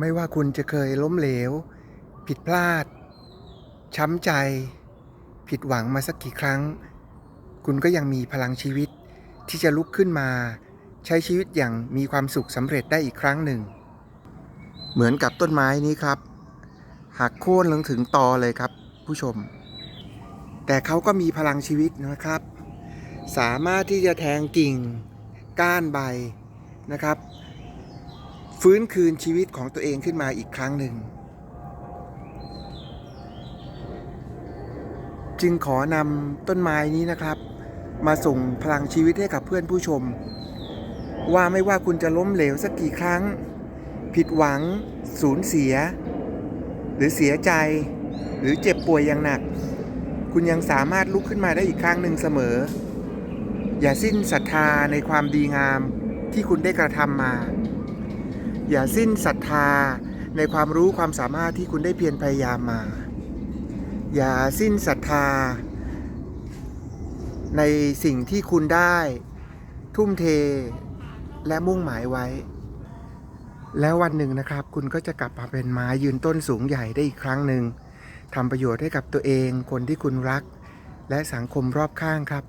ไม่ว่าคุณจะเคยล้มเหลว ผิดพลาด ช้ำใจ ผิดหวังมาสักกี่ครั้ง คุณก็ยังมีพลังชีวิตที่จะลุกขึ้นมา ใช้ชีวิตอย่างมีความสุขสำเร็จได้อีกครั้งหนึ่ง เหมือนกับต้นไม้นี้ครับหักโค่นลงถึงตอเลยครับ ผู้ชม แต่เขาก็มีพลังชีวิตนะครับ สามารถที่จะแทงกิ่ง ก้านใบนะครับ ฟื้นคืนชีวิตของตัวเองขึ้นมาอีกครั้งหนึ่ง จึงขอนำต้นไม้นี้นะครับ มาส่งพลังชีวิตให้กับเพื่อนผู้ชม ว่าไม่ว่าคุณจะล้มเหลวสักกี่ครั้ง ผิดหวัง สูญเสีย หรือเสียใจ หรือเจ็บป่วยอย่างหนัก คุณยังสามารถลุกขึ้นมาได้อีกครั้งหนึ่งเสมอ อย่าสิ้นศรัทธาในความดีงามที่คุณได้กระทำมา อย่าสิ้นศรัทธาในความรู้ความสามารถที่คุณได้เพียรพยายามมา อย่าสิ้นศรัทธา ในสิ่งที่คุณได้ ทุ่มเทและมุ่งหมายไว้ แล้ววันหนึ่งนะครับ คุณก็จะกลับมาเป็นไม้ยืนต้นสูงใหญ่ได้อีกครั้งหนึ่งทำประโยชน์ให้กับตัวเอง คนที่คุณรัก และสังคมรอบข้างครับ